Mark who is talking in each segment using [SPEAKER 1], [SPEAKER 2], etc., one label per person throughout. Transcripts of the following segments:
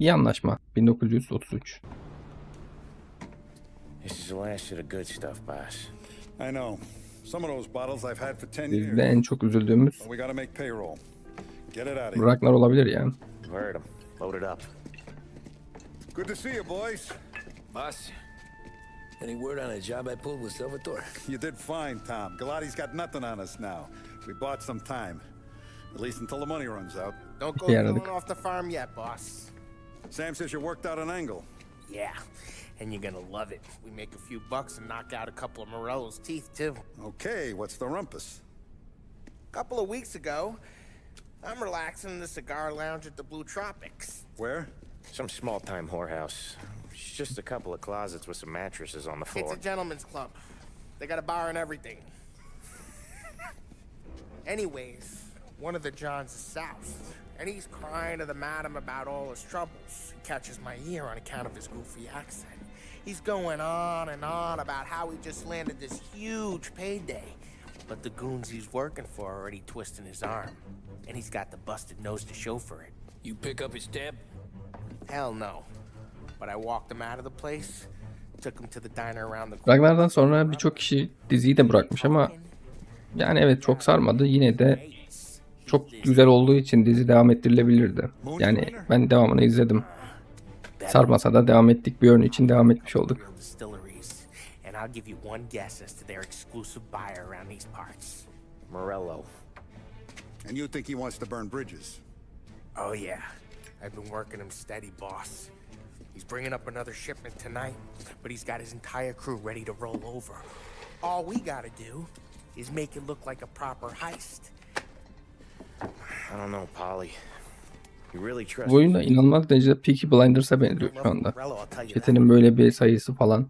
[SPEAKER 1] İyi anlaşma. 1933.
[SPEAKER 2] This is the last of the good stuff, boss.
[SPEAKER 3] I know. Some of those bottles I've had for 10
[SPEAKER 1] Bizde
[SPEAKER 3] years.
[SPEAKER 1] en çok üzüldüğümüz
[SPEAKER 3] But we gotta make payroll. Get it out of here.
[SPEAKER 1] Ragnar olabilir yani.
[SPEAKER 2] Heard him. Load it up.
[SPEAKER 3] Good to see you, boys.
[SPEAKER 4] Boss, any word on a job I pulled with Salvatore?
[SPEAKER 3] You did fine, Tom. Galati's got nothing on us now. We bought some time. At least until the money runs out.
[SPEAKER 5] Don't go off the farm yet, boss.
[SPEAKER 3] Sam says you worked out an angle.
[SPEAKER 5] Yeah, and you're gonna love it. We make a few bucks and knock out a couple of Morello's teeth, too.
[SPEAKER 3] Okay, what's the rumpus?
[SPEAKER 5] A couple of weeks ago, I'm relaxing in the cigar lounge at the Blue Tropics.
[SPEAKER 3] Where?
[SPEAKER 2] Some small time whorehouse. It's just a couple of closets with some mattresses on the floor.
[SPEAKER 5] It's a gentleman's club. They got a bar and everything. Anyways, one of the Johns is south, and he's crying to the madam about all his troubles. He catches my ear on account of his goofy accent. He's going on and on about how he just landed this huge payday. But the goons he's working for are already twisting his arm, and he's got the busted nose to show for it.
[SPEAKER 4] You pick up his tab?
[SPEAKER 5] Hell no. But I walked him out of the place, took him to the diner around the corner.
[SPEAKER 1] Ragnar'dan sonra birçok kişi diziyi de bırakmış ama yani evet çok sarmadı. Yine de çok güzel olduğu için dizi devam ettirilebilirdi. Yani ben devamını izledim. Sarmasa da devam ettik bir ön için devam etmiş olduk.
[SPEAKER 5] Real distilleries, and I'll give you one guess as to their exclusive buyer around these parts.
[SPEAKER 2] Morello.
[SPEAKER 3] And you think he wants to burn bridges?
[SPEAKER 5] Oh yeah, I've been working him steady, boss. He's bringing up another shipment tonight, but he's got his entire crew ready to roll over. All we gotta do is make it look like a proper heist.
[SPEAKER 1] Bu oyunda inanılmaz derecede Peaky Blinders'a benziyor şu anda. Çetenin böyle bir sayısı falan.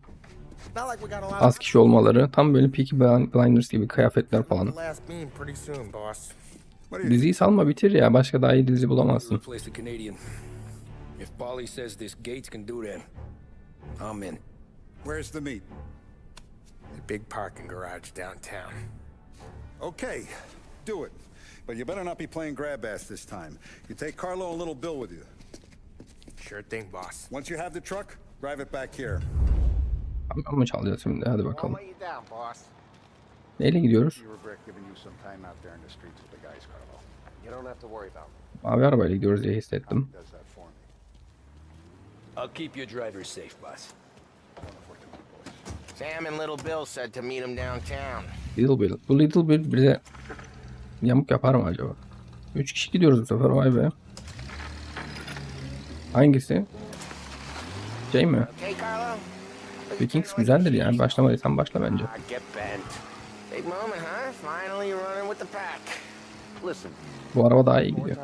[SPEAKER 1] Az kişi olmaları. Tam böyle Peaky Blinders gibi kıyafetler falan. Diziyi salma bitir ya. Başka daha iyi dizi bulamazsın.
[SPEAKER 4] Replace the Canadian. If Polly says this Gates can do that, I'm in.
[SPEAKER 3] Where's the meat?
[SPEAKER 5] The big parking garage downtown.
[SPEAKER 3] Okay, do it. But you better not be playing grab ass this time. You take Carlo and little Bill with you.
[SPEAKER 5] Sure thing, boss.
[SPEAKER 3] Once you have the truck, drive it back here.
[SPEAKER 1] Ama çalacağız şimdi. Hadi
[SPEAKER 5] Won't
[SPEAKER 1] bakalım.
[SPEAKER 5] let you down, boss.
[SPEAKER 1] Neyle gidiyoruz?
[SPEAKER 6] You regret giving you some time out there in the streets with the guys, Carlo.
[SPEAKER 5] You don't have to worry about me.
[SPEAKER 1] Mavi arabayla gidiyoruz diye hissettim.
[SPEAKER 6] Does that for me.
[SPEAKER 4] I'll keep your driver safe, boss.
[SPEAKER 5] Sam and Little Bill said to meet him downtown.
[SPEAKER 1] Little Bill. Bu Little Bill bize yamuk yapar mı acaba? Üç kişi gidiyoruz bu sefer vay be. Hangisi? Şey mi? Vikings güzeldir yani. Başlamadıysan başla bence. Bu araba daha iyi gidiyor.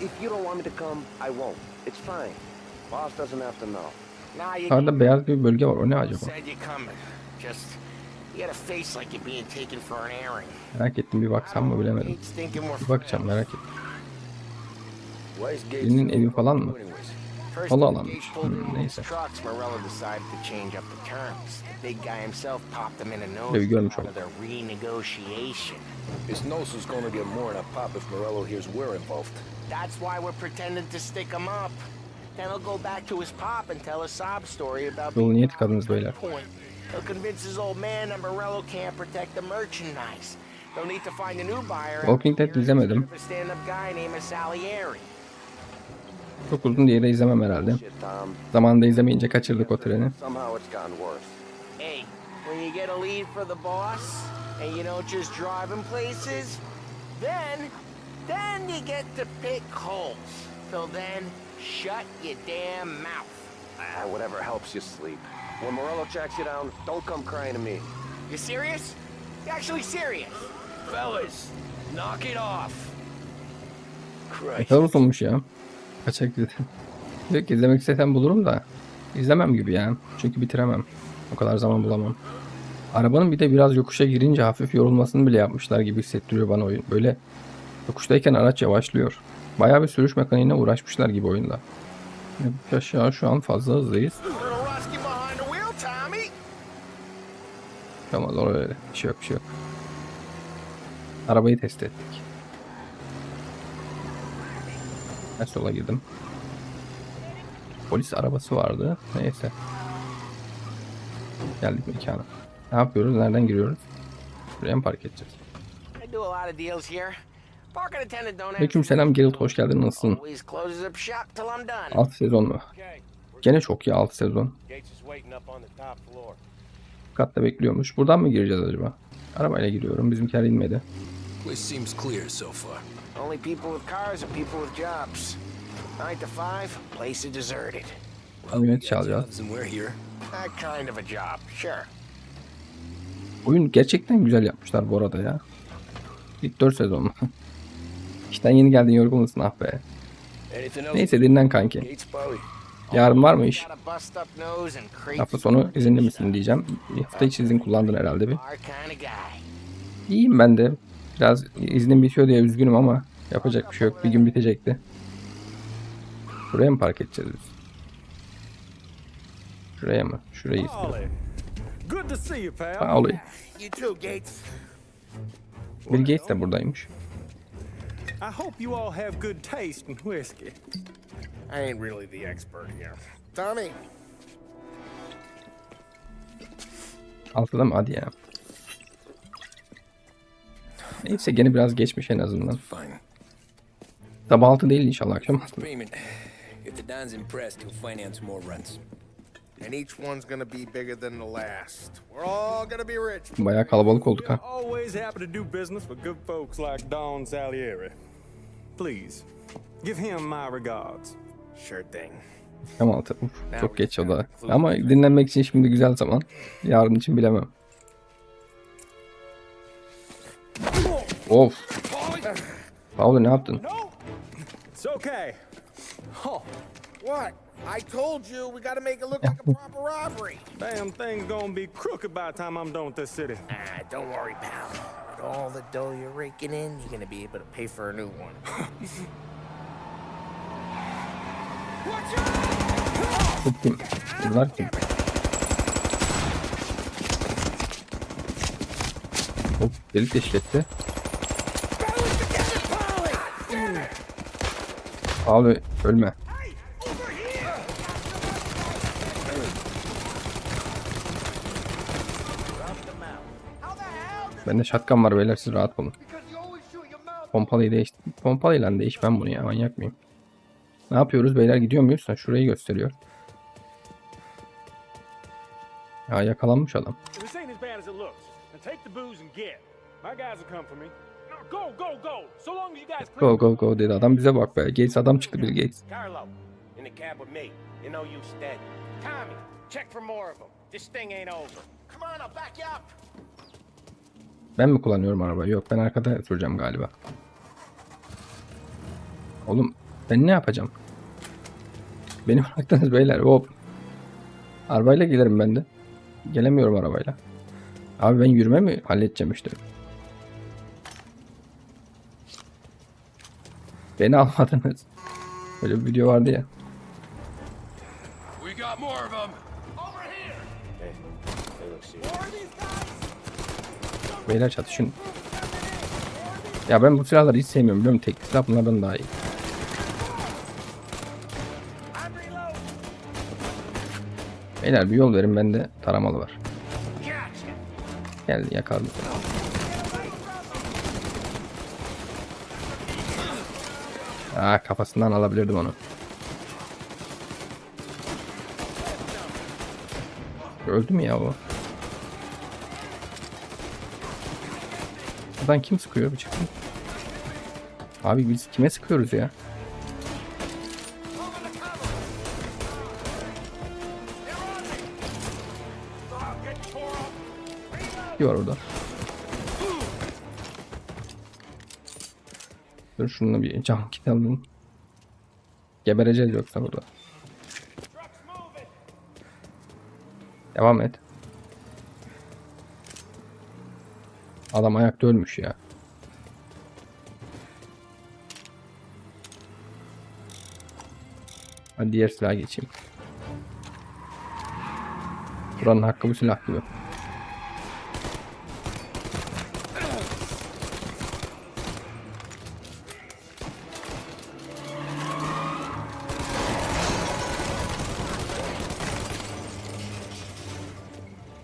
[SPEAKER 6] If you don't want me to come, I won't. It's fine. Boss doesn't have to know.
[SPEAKER 5] nah, you
[SPEAKER 1] Yukarıda beyaz bir bölge var. O ne acaba?
[SPEAKER 5] said you're coming. Just, you got a face like you're being taken for an airing.
[SPEAKER 1] Merak ettim bir baksam mı bilemedim. Bir bakacağım merak ettim. Birinin evi falan mı?
[SPEAKER 5] pulled in
[SPEAKER 1] Hmm, neyse. Tabii görmüş olduk.
[SPEAKER 4] His nose is gonna get more than a pop if Morello hears we're involved.
[SPEAKER 5] That's why we're pretending to stick him up. Then he'll go back to his pop and tell a sob story about
[SPEAKER 1] Yolu niye tıkadınız beyler?
[SPEAKER 5] He'll convince his old man that Morello can't protect the merchandise. They'll need to find a new buyer.
[SPEAKER 1] Walking Dead izlemedim.
[SPEAKER 5] A stand-up guy named Salieri.
[SPEAKER 1] Çok uzun diye de izlemem herhalde. Zamanında izlemeyince kaçırdık o treni.
[SPEAKER 5] Hey, when you get a lead for the boss and you don't just drive him places, then, then you get to pick holes. Till then, shut your damn mouth.
[SPEAKER 6] Ah, whatever helps you sleep. When Morello tracks you down, don't come crying to me.
[SPEAKER 5] You serious? You actually serious?
[SPEAKER 4] Fellas, knock it off. Christ.
[SPEAKER 1] kadar uzunmuş ya. Kaçak. Diyor ki izlemek istesem bulurum da izlemem gibi ya. Çünkü bitiremem. O kadar zaman bulamam. Arabanın bir de biraz yokuşa girince hafif yorulmasını bile yapmışlar gibi hissettiriyor bana oyun. Böyle yokuştayken araç yavaşlıyor. Bayağı bir sürüş mekaniğine uğraşmışlar gibi oyunda. Aşağı şu an fazla hızlıyız. Olmaz. Olur öyle. Bir şey yok bir şey yok. Arabayı test ettik. Ben sola girdim. Polis arabası vardı. Neyse. Geldik mekana. Ne yapıyoruz? Nereden giriyoruz? Buraya mı park edeceğiz?
[SPEAKER 7] I do a lot of deals here.
[SPEAKER 1] Aleyküm selam Geralt hoş geldin nasılsın?
[SPEAKER 7] always closes up shop till I'm done.
[SPEAKER 1] 6 sezon mu? Gene çok iyi 6 sezon. Katta bekliyormuş. Buradan mı gireceğiz acaba? Arabayla giriyorum. Bizimkiler inmedi.
[SPEAKER 4] Place seems clear so far.
[SPEAKER 7] Only people with cars and people with jobs. Nine to five, place is deserted.
[SPEAKER 1] Kamyonet çalacağız.
[SPEAKER 4] Jobs and we're here.
[SPEAKER 7] That kind of a job, sure.
[SPEAKER 1] Oyun gerçekten güzel yapmışlar bu arada ya. İlk 4 sezon mu? İşten yeni geldin yorgun musun ah be. Neyse dinlen kanki. Yarın var mı iş? Hafta sonu izinli misin diyeceğim. Bir hafta içi izin kullandın herhalde bir. İyiyim ben de. Biraz iznim bitiyor diye üzgünüm ama yapacak bir şey yok. Bir gün bitecekti. Şuraya mı park edeceğiz biz? Şuraya mı? Şurayı
[SPEAKER 5] too, Gates.
[SPEAKER 1] Bill Gates de buradaymış.
[SPEAKER 8] I hope you all have good taste in whiskey.
[SPEAKER 5] I ain't really the expert here. Tommy,
[SPEAKER 1] Altıda mı? Hadi ya. Neyse gene biraz geçmiş en azından.
[SPEAKER 4] Fine.
[SPEAKER 1] Sabah altı değil inşallah akşam altı.
[SPEAKER 4] If the Don's impressed, he'll finance more runs.
[SPEAKER 5] and each one's gonna be bigger than the last. We're all gonna be rich.
[SPEAKER 1] Bayağı kalabalık olduk ha.
[SPEAKER 8] Always happy to do business with good folks like Don Salieri. Please, give him my regards.
[SPEAKER 5] Sure thing.
[SPEAKER 1] Altı. Uf, çok geç o da. Ama dinlenmek için şimdi güzel zaman. Yarın için bilemem. Of. Paolo ne yaptın?
[SPEAKER 8] It's okay. Oh,
[SPEAKER 5] What? I told you we gotta make it look like a proper robbery.
[SPEAKER 8] damn thing's gonna be crooked by the time I'm done with this city.
[SPEAKER 5] Ah, don't worry, pal. With all the dough you're raking in, you're gonna be able to pay for a new one.
[SPEAKER 1] Kim? Bunlar kim? Hop delik deşik etti. Paolo ölme. Bende şatkan var beyler siz rahat olun. Pompalıyı değiş Pompalıyla değiş ben bunu ya manyak mıyım? Ne yapıyoruz beyler gidiyor muyuz? Ha, şurayı gösteriyor. Ya yakalanmış adam.
[SPEAKER 8] Go, go, go.
[SPEAKER 1] Dedi adam bize bak be. Gates adam çıktı Bill Gates.
[SPEAKER 2] Tommy, check for more of them. This thing ain't over.
[SPEAKER 5] Come on, I'll back you up.
[SPEAKER 1] Ben mi kullanıyorum arabayı? Yok ben arkada süreceğim galiba. Oğlum ben ne yapacağım? Beni bıraktınız beyler hop. Arabayla gelirim ben de. Gelemiyorum arabayla. Abi ben yürüme mi halledeceğim işte. Beni almadınız. Böyle bir video vardı ya. Beyler çatışın. Ya ben bu silahları hiç sevmiyorum biliyor musun? Tek silah bunlardan daha iyi. Beyler bir yol verin bende taramalı var. Geldi yakaladım seni. Aa kafasından alabilirdim onu. Öldü mü ya o? Buradan kim sıkıyor bir çıktı. Abi biz kime sıkıyoruz ya? Bir var orada. Dur şunu bir cam kit alalım. Gebereceğiz yoksa burada. Devam et. Adam ayakta ölmüş ya. Hadi diğer silaha geçeyim. Buranın hakkı bu silah gibi.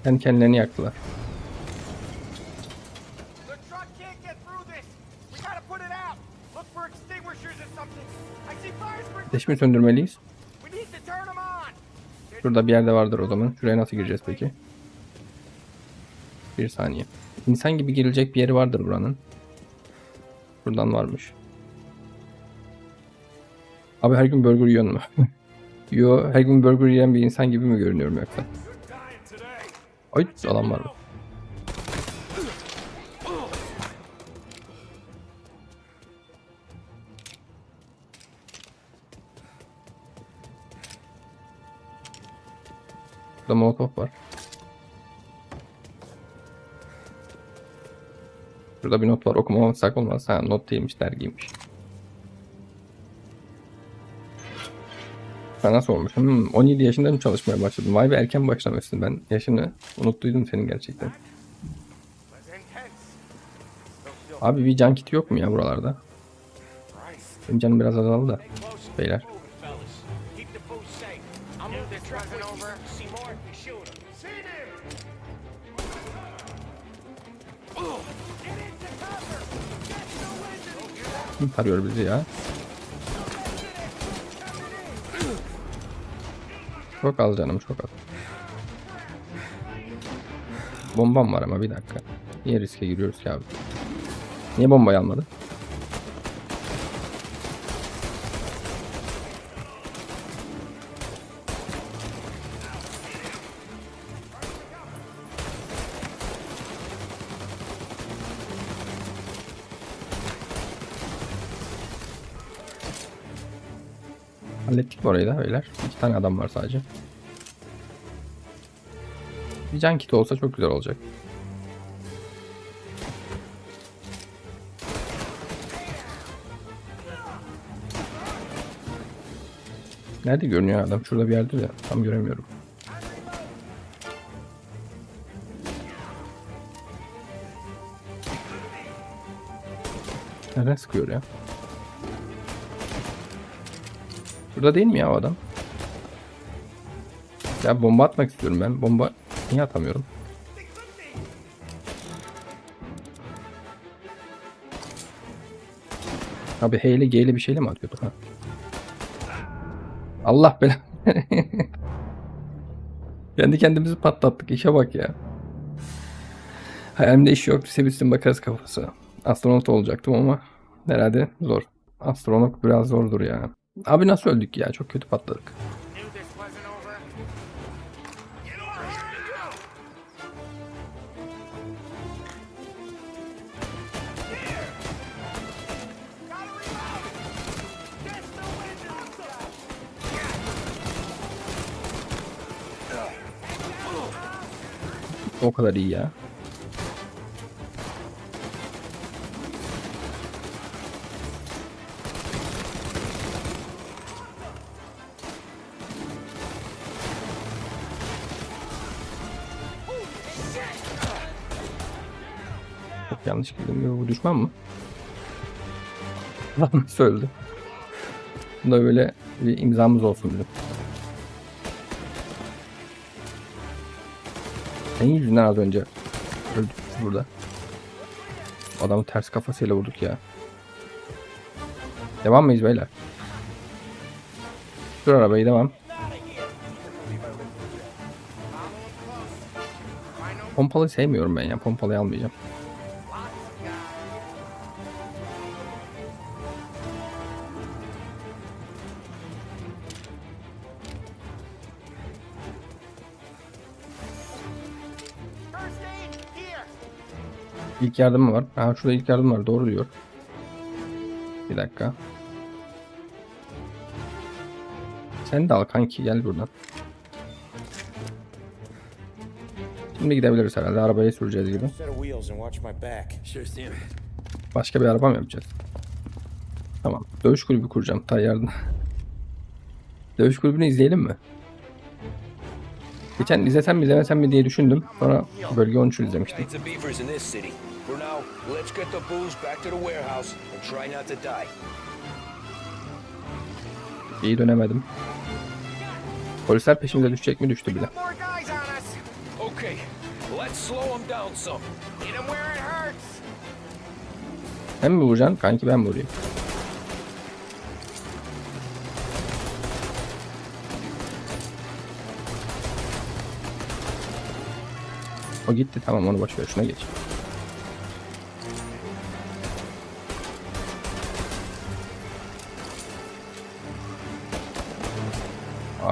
[SPEAKER 1] Kendi kendilerini yaktılar.
[SPEAKER 5] Truck can't get through this. We gotta put it out. Look for extinguishers or something. I see fire sprinklers.
[SPEAKER 1] Mi söndürmeliyiz?
[SPEAKER 5] We need to turn them on.
[SPEAKER 1] Şurada bir yerde vardır o zaman. Şuraya nasıl gireceğiz peki? Bir saniye. İnsan gibi girilecek bir yeri vardır buranın. Buradan varmış. Abi her gün burger yiyor mu? Yo, her gün burger yiyen bir insan gibi mi görünüyorum yoksa? Ay, alan var mı? Burada molotof var. Burada bir not var. Okumamazsak olmaz. Ha not değilmiş dergiymiş. Ben nasıl olmuş? Hmm, 17 yaşında mı çalışmaya başladın? Vay be erken başlamışsın. Ben yaşını unuttuydum senin gerçekten. Abi bir can kiti yok mu ya buralarda? Benim canım biraz azaldı da. Beyler. Kim bizi ya? Çok az canım çok az. Bombam var ama bir dakika. Niye riske giriyoruz ki abi? Niye bombayı almadı? Orayı da beyler? İki tane adam var sadece. Bir can kiti olsa çok güzel olacak. Nerede görünüyor adam? Şurada bir yerde de tam göremiyorum. Nereden sıkıyor ya? Burada değil mi ya o adam? Ya bomba atmak istiyorum ben. Bomba niye atamıyorum? Abi H ile bir şeyle mi atıyorduk ha? Allah belanı. Kendi kendimizi patlattık. işe bak ya. Hayalimde iş yok. Sevilsin bakarız kafası. Astronot olacaktım ama herhalde zor. Astronot biraz zordur ya. Abi nasıl öldük ya? Çok kötü patladık. O kadar iyi ya. Yanlış girdim. Bu düşman mı? Lan öldü? Bunda böyle bir imzamız olsun dedim. Senin yüzünden az önce öldük burada. Adamı ters kafasıyla vurduk ya. Devam mıyız beyler? Dur arabayı devam. Pompalı sevmiyorum ben ya. Pompalıyı almayacağım. İlk yardım mı var? Ha şurada ilk yardım var. Doğru diyor. Bir dakika. Sen de al kanki gel buradan. Şimdi gidebiliriz herhalde. Arabayı süreceğiz gibi. Başka bir araba mı yapacağız? Tamam. Dövüş kulübü kuracağım. Ta yarın. Dövüş kulübünü izleyelim mi? Geçen izlesem mi izlemesem mi diye düşündüm. Sonra bölge 13'ü izlemiştim.
[SPEAKER 4] For now, let's get the booze back to the warehouse and try not to die.
[SPEAKER 1] İyi dönemedim. Polisler peşimize düşecek mi düştü bile.
[SPEAKER 4] Okay, let's slow him down some.
[SPEAKER 5] Hit him where it hurts.
[SPEAKER 1] Sen mi vuracaksın? Kanki ben vurayım. O gitti tamam onu boş ver şuna geç.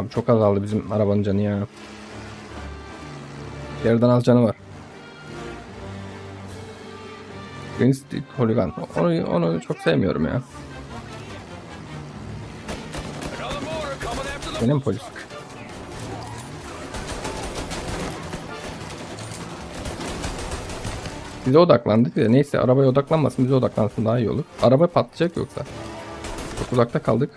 [SPEAKER 1] Abi çok azaldı bizim arabanın canı ya. Yarıdan az canı var. Green Street Holigan. Onu, onu çok sevmiyorum ya. Mi polis? Bize odaklandık ya. Neyse arabaya odaklanmasın bize odaklansın daha iyi olur. Araba patlayacak yoksa. Çok uzakta kaldık.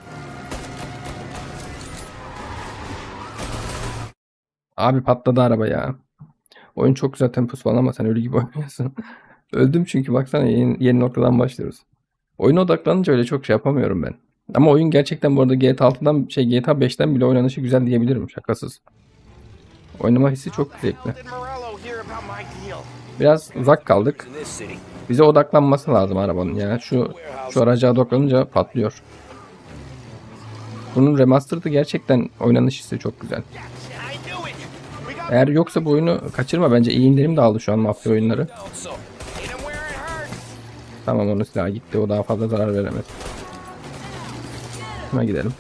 [SPEAKER 1] Abi patladı araba ya. Oyun çok güzel tempos falan ama sen ölü gibi oynuyorsun. Öldüm çünkü baksana yeni, yeni noktadan başlıyoruz. Oyuna odaklanınca öyle çok şey yapamıyorum ben. Ama oyun gerçekten bu arada GTA 6'dan şey GTA 5'ten bile oynanışı güzel diyebilirim şakasız. Oynama hissi çok zevkli. Biraz uzak kaldık. Bize odaklanması lazım arabanın ya. Şu şu araca odaklanınca patlıyor. Bunun remastered'ı gerçekten oynanış hissi çok güzel.
[SPEAKER 5] I knew it. We got
[SPEAKER 1] Eğer yoksa bu oyunu kaçırma bence iyi indirim de aldı şu an mafya oyunları. Tamam onun silahı gitti o daha fazla zarar veremez. Şuna gidelim.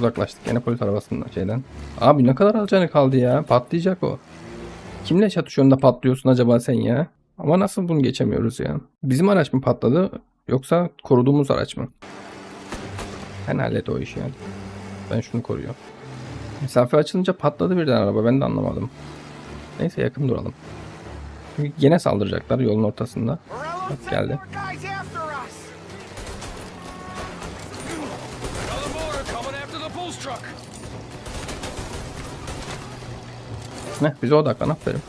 [SPEAKER 1] Uzaklaştık yine polis arabasından şeyden. Abi ne kadar alacağını kaldı ya. Patlayacak o. Kimle çatışıyorsun da patlıyorsun acaba sen ya? Ama nasıl bunu geçemiyoruz ya? Bizim araç mı patladı yoksa koruduğumuz araç mı? Sen hallet o işi yani. Ben şunu koruyorum. Mesafe açılınca patladı birden araba ben de anlamadım. Neyse yakın duralım. Çünkü yine saldıracaklar yolun ortasında. Bak geldi. Heh, bize odaklan aferin.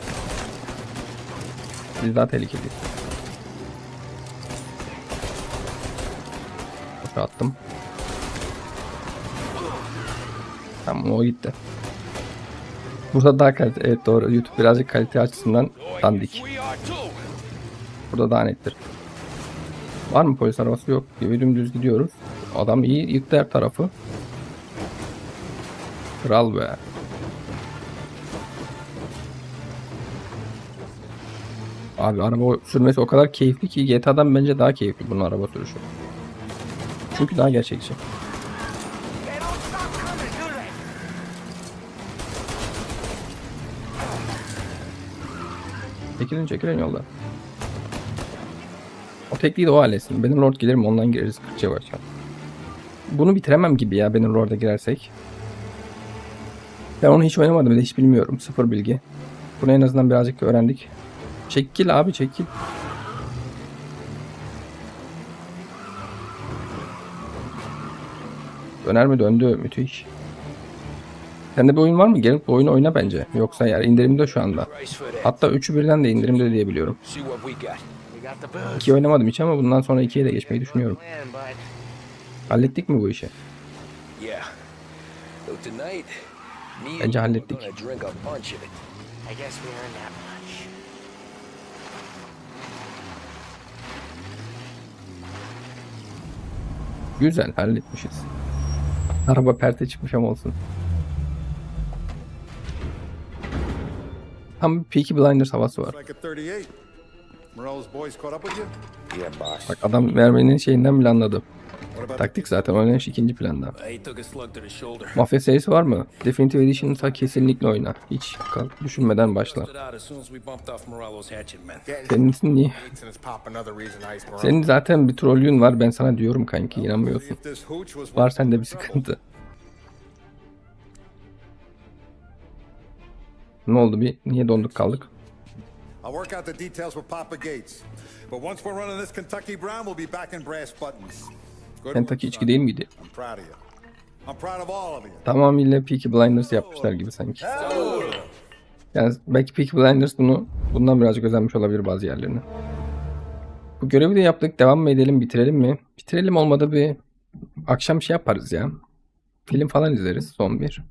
[SPEAKER 1] Biz daha tehlikeliyiz. Boşa attım. Tamam o gitti. Burada daha kalite. Evet doğru. YouTube birazcık kalite açısından dandik. Burada daha nettir. Var mı polis arabası? Yok. Gibi dümdüz gidiyoruz. Adam iyi yıktı her tarafı. Kral be. Abi araba sürmesi o kadar keyifli ki GTA'dan bence daha keyifli bunun araba sürüşü. Çünkü daha gerçekçi. Çekilin çekilin yolda. O tekliği de o halletsin. Benim Lord gelirim ondan gireriz 40 varken. Bunu bitiremem gibi ya benim Lord'a girersek. Ben onu hiç oynamadım bile hiç bilmiyorum. Sıfır bilgi. Bunu en azından birazcık öğrendik. Çekil abi çekil. Döner mi döndü müthiş. Sende bir oyun var mı? Gelip bu oyunu oyna bence. Yoksa yer indirimde şu anda. Hatta üçü birden de indirimde diye biliyorum.
[SPEAKER 4] See what we got.
[SPEAKER 5] We got the booze.
[SPEAKER 1] 2 oynamadım hiç ama bundan sonra 2'ye de geçmeyi düşünüyorum. Hallettik mi bu işi? Bence hallettik.
[SPEAKER 4] gonna drink a bunch of it.
[SPEAKER 5] I guess we earned that much.
[SPEAKER 1] Güzel halletmişiz. Araba perte çıkmış ama olsun. Tam Peaky Blinders havası var.
[SPEAKER 3] Like at 38. Morello's boys caught up with you?
[SPEAKER 6] Yeah, boss.
[SPEAKER 1] Bak adam vermenin şeyinden bile anladı. Taktik zaten oynanış ikinci planda.
[SPEAKER 4] He took a slug to the shoulder.
[SPEAKER 1] Mafya serisi var mı? Definitive Edition'sa kesinlikle oyna. Hiç kal- düşünmeden başla. Senin niye? Senin zaten bir trollüğün var ben sana diyorum kanki inanmıyorsun. Var sende bir sıkıntı. Ne oldu bir? Niye donduk kaldık?
[SPEAKER 3] I'll work out the details with Papa Gates. But once we're running this Kentucky Brown, we'll be back in brass buttons.
[SPEAKER 1] Kentucky içki değil miydi? Tamamıyla Peaky Blinders yapmışlar gibi sanki. Yani belki Peaky Blinders bunu bundan birazcık özenmiş olabilir bazı yerlerine. Bu görevi de yaptık. Devam mı edelim, bitirelim mi? Bitirelim olmadı bir akşam şey yaparız ya. Film falan izleriz son bir.